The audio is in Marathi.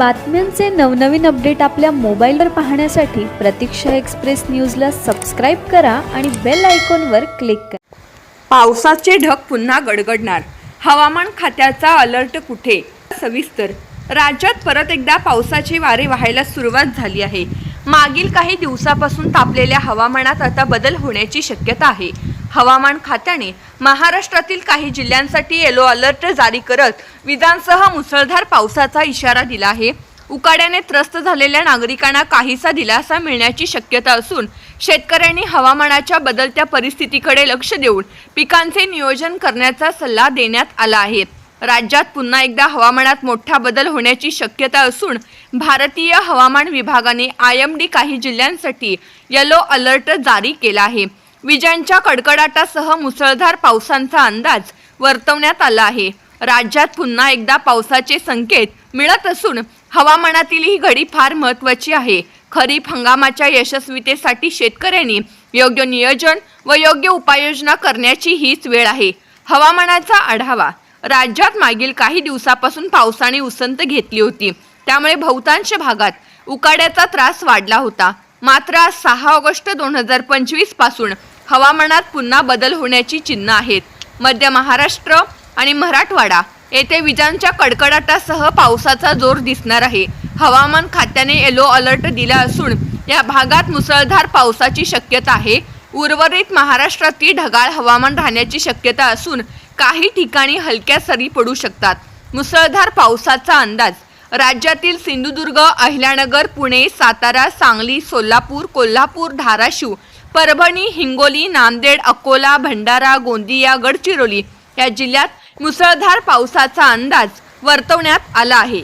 बातम्यांचे नवनवीन अपडेट आपल्या मोबाईलवर पाहण्यासाठी प्रतीक्षा एक्सप्रेस न्यूजला सबस्क्राईब करा आणि बेल आयकॉनवर क्लिक करा. पावसाचे ढग पुन्हा गडगडणार. हवामान खात्याचा अलर्ट कुठे? सविस्तर. राज्यात परत एकदा पावसाचे वारे वाहायला सुरुवात झाली आहे. मागील काही दिवसापासून तापलेल्या हवामानात आता बदल होण्याची शक्यता आहे. हवामान खात्याने महाराष्ट्रातील काही जिल्ह्यांसाठी येलो अलर्ट जारी करत विजांसह मुसळधार पावसाचा इशारा दिला आहे. उकाड्याने त्रस्त झालेल्या नागरिकांना काहीसा दिलासा मिळण्याची शक्यता असून शेतकऱ्यांनी हवामानाच्या बदलत्या परिस्थितीकडे लक्ष देऊन पिकांचे नियोजन करण्याचा सल्ला देण्यात आला आहे. राज्यात पुन्हा एकदा हवामानात मोठा बदल होण्याची शक्यता असून भारतीय हवामान विभागाने आय एम डी काही जिल्ह्यांसाठी येलो अलर्ट जारी केला आहे. विजांच्या कडकडाटासह मुसळधार पावसांचा अंदाज वर्तवण्यात आला आहे. राज्यात पुन्हा एकदा पावसाचे संकेत मिळत असून हवामानातील ही घडी फार महत्त्वाची आहे. खरीप हंगामाच्या यशस्वीतेसाठी शेतकऱ्यांनी योग्य नियोजन व योग्य उपाययोजना करण्याची हीच वेळ आहे. हवामानाचा आढावा राज्यात मागील काही दिवसापासून पावसाने उसंत घेतली होती. त्यामुळे बहुतांश भागात उकाड्याचा त्रास वाढला होता. मात्र आज सहा ऑगस्ट दोन हजार पंचवीसपासून हवामानात पुन्हा बदल होण्याची चिन्ह आहेत. मध्य महाराष्ट्र आणि मराठवाडा येथे विजांच्या कडकडाटासह पावसाचा जोर दिसणार आहे. हवामान खात्याने येलो अलर्ट दिला असून या भागात मुसळधार पावसाची शक्यता आहे. उर्वरित महाराष्ट्रातील ढगाळ हवामान राहण्याची शक्यता असून काही ठिकाणी हलक्या सरी पडू शकतात. मुसळधार पावसाचा अंदाज. राज्यातील सिंधुदुर्ग अहिल्यानगर पुणे सातारा सांगली सोलापूर कोल्हापूर धाराशिव परभणी हिंगोली नांदेड अकोला भंडारा गोंदिया गडचिरोली या जिल्ह्यात मुसळधार पावसाचा अंदाज वर्तवण्यात आला आहे.